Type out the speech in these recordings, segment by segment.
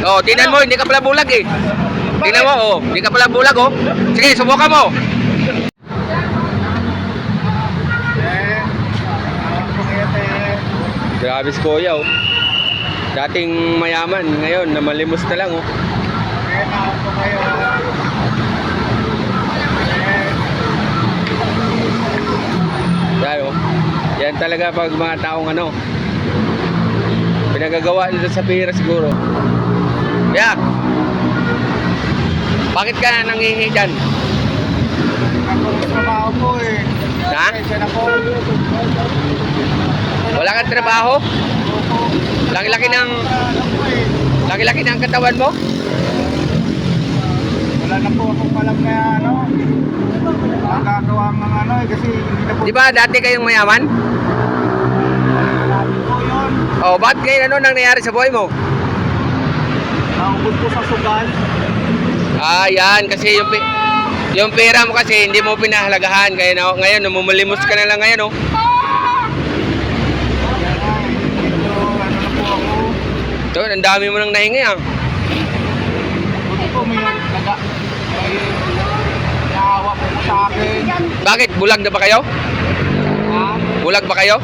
Oh, tingnan mo, hindi ka pala bulag eh. Tingnan mo, oh, hindi ka pala bulag oh. Sige, subukan mo. Grabe si Kuya oh. Dating mayaman, ngayon namalimos na lang oh. Yan oh. Yan talaga pag mga taong ano. Pinagagawa nila sa pera siguro. Yak! Bakit ka nangihingi dyan? ako trabaho po eh. Ha? Na. Wala kang trabaho? Laki-laki ng eh. laki-laki ng katawan mo? Wala na po akong palam na ano. Magagawa ng ano eh kasi hindi na po. Di ba dati kayong mayaman? Sabi po yun. Oh, bakit ngayon ano nang nangyari sa buhay mo? Naubod po sa sugal. Ah, yan kasi yung yung pera mo kasi hindi mo pinahalagahan kaya na, ngayon namumulimos ka na lang ngayon oh. Ito, ang dami mo nang nahingi ah. Buti po may naga. May naawa po sa akin. Bakit bulag na ba kayo? Ha? Bulag ba kayo?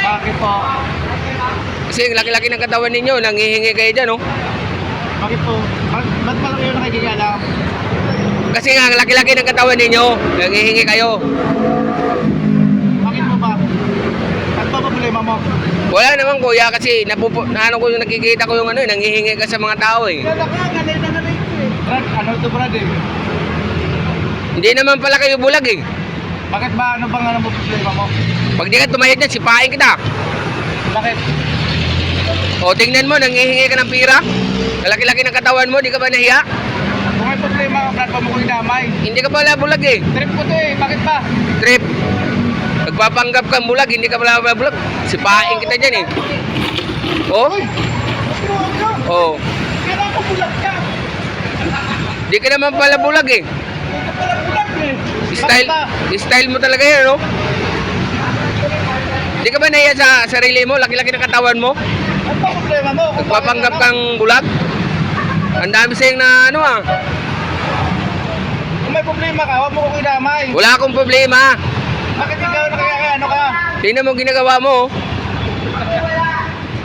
Bakit po? Kasi ang laki-laki ng katawan ninyo, nangihingi kayo dyan oh. Bakit po? Ba't ba't pala kayo nakikialam? Kasi nga ang laki-laki ng katawan ninyo, nangihingi kayo. Bakit mo ba? Ano ba problema mo? Wala naman kuya kasi napupo, na ano ko yung nakikita ko yung ano, eh, nangihingi ka sa mga tao eh. Kaya ka, ganay na ganay ko eh. Brad, ano to Brad eh? Hindi naman pala kayo bulag eh. Bakit ba? Ano bang ano mo problema mo? Pag di ka tumayad dyan, sipain kita. Bakit? O tingnan mo, nangihingi ka ng pira. Laki-laki ng katawan mo, di ka ba nahiya? Kung may problema ka, pa mo ko damay. Hindi ka pala bulag eh. Trip ko to eh, bakit ba? Trip. Nagpapanggap kang bulag, hindi ka pala bulag. Sipain kita dyan eh. Oh? Oh. Kaya ako bulag ka! Di ka naman pala bulag eh. Hindi ka pala bulag eh! Style, style mo talaga yan, no? Di ka ba nahiya sa sarili mo? Laki-laki ng katawan mo? Ano ba problema mo? Kung Nagpapanggap bakit kang bulag? Ang dami sa'yo na ano ah. Kung may problema ka, huwag mo ko idamay. Wala akong problema. Bakit ikaw nakaya ano ka? Tingnan mo ginagawa mo. oh.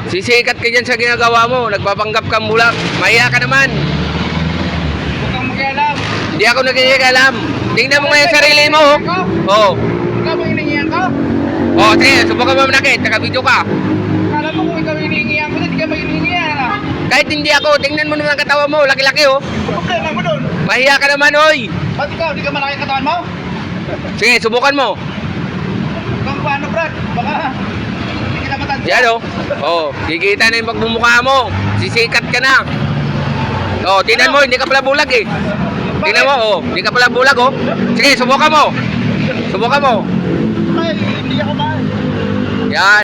Sisikat ka dyan sa ginagawa mo. Nagpapanggap kang bulag. Mahiya ka naman. Huwag kang makialam. Hindi ako nagkikalam. Tingnan mo ngayon sarili mo. oh. Oo. Ikaw ba hiningihan ko? Oh, sige, subukan mo manakit. Naka-video ka. Hiningihan ko, hindi ka ba hiningihan ah? Kahit hindi ako, tingnan mo naman ang katawan mo. Laki-laki oh. Ano problema mo doon? Mahiya ka naman, oy. Ba't ikaw, di ka malaki ang katawan mo? Sige, subukan mo. Kung paano, Brad? Baka hindi kita matanda. Yan oh. Oh, kikita na yung pagmumukha mo. Sisikat ka na. Oh, tingnan mo, hindi ka pala bulag eh. Tingnan mo, oh, hindi ka pala bulag oh. Sige, subukan mo. Subukan mo. Ay, hindi ako ba? Yan.